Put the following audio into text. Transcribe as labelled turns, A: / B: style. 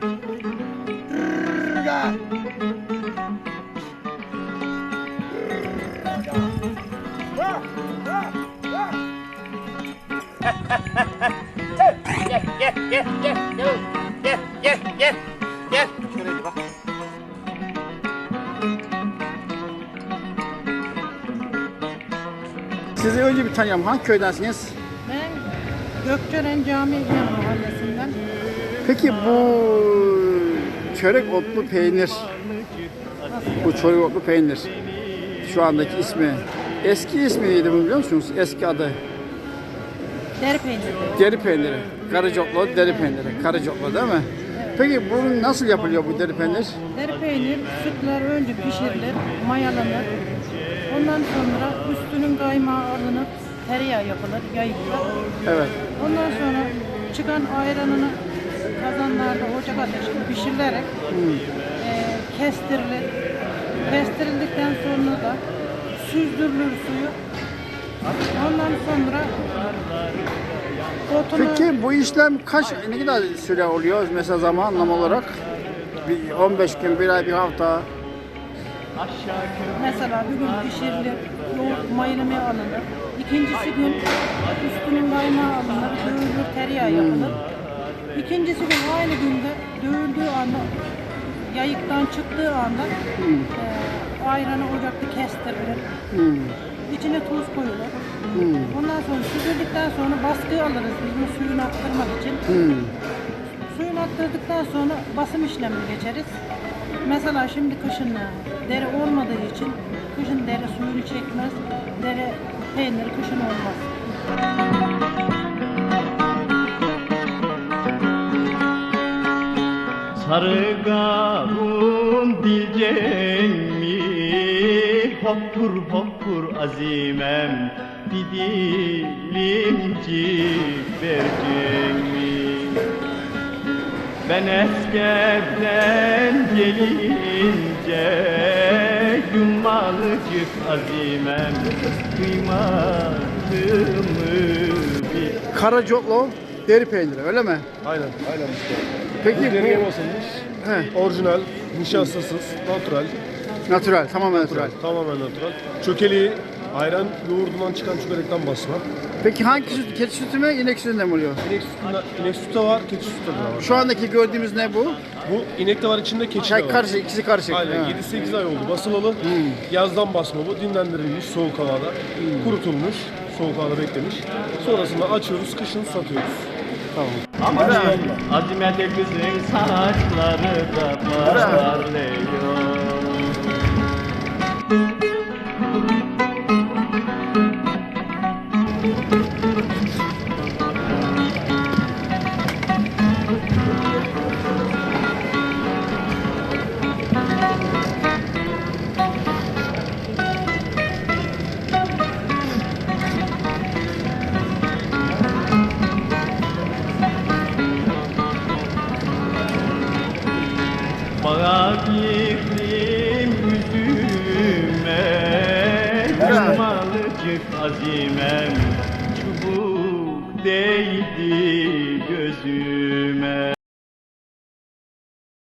A: Gel gel gel gel gel gel gel gel gel şöyle bir bak.
B: Sizi önce bir tanıyalım. Hangi köydensiniz?
C: Ben Gökçören Cami Mahallesi'nden
B: Peki bu çörek otlu peynir, bu çörek otlu peynir şu andaki ismi, eski ismi neydi bunu biliyor musunuz? Eski adı
C: deri peyniri.
B: deri peyniri, karıcotlu deri peyniri, karıcotlu değil mi? Peki bu nasıl yapılıyor bu deri peynir?
C: Deri peynir sütler önce pişirilir, mayalanır. Ondan sonra üstünün kaymağı alınıp tereyağı yapılır yayıkta.
B: Evet.
C: Ondan sonra çıkan ayranını kazanlarda ocak ateşinde pişirilerek eee, kestirilir. Kestirildikten sonra da süzdürülür suyu. Ondan sonra otunu
B: Peki bu işlem kaç, ne kadar süre oluyor mesela zamanlama olarak? Bir 15 gün, bir ay, bir hafta.
C: Mesela bir gün pişirilir, yoğurt mayalamaya alınır. İkincisi gün üstünün kaymağı alınır, dövülür, tereyağı yapılır. İkincisi gün aynı günde dövüldüğü anda, yayıktan çıktığı anda eee, ayranı ocakta kestirilir. İçine tuz koyulur. Ondan sonra süzüldükten sonra baskı alırız biz bu suyunu attırmak için. Suyunu attırdıktan sonra basım işlemini geçeriz. Mesela şimdi kışın e, deri olmadığı için kışın deri suyunu çekmez. Deri peyniri kışın olmaz.
D: Sarı gavun dilcek mi? Hopkur hopkur azimem Didilimcik verecek mi? Ben eskerden gelince Yummalıcık azimem Kıymatımı bil
B: Karacotlu deri peyniri öyle mi?
E: Aynen, aynen işte.
B: Peki bu
E: basılmış.
B: he,
E: Orijinal, nişastasız, natural,
B: natural, tamamen natural.
E: tamamen natural. Çökeliği ayran yoğurdundan çıkan çökelekten basma.
B: Peki hangi süt? Keçi sütü mü, inek sütünden mi oluyor?
E: İnek sütünde, inek sütü de var, keçi sütü de var.
B: Şu andaki gördüğümüz ne bu?
E: Bu inek de var içinde keçi de
B: Çay
E: var.
B: karışık, ikisi karışık.
E: Aynen
B: Ha.
E: 7-8 ay oldu basılalı. Yazdan basma bu. Dinlendirilmiş soğuk havada. Kurutulmuş. Soğuk havada beklemiş. Sonrasında açıyoruz, kışın satıyoruz.
D: Ama da azimete güzün saçları da parlıyor. Thank. Ağa birlim yüzüme Cumalıcık azimem Çubuk değdi gözüm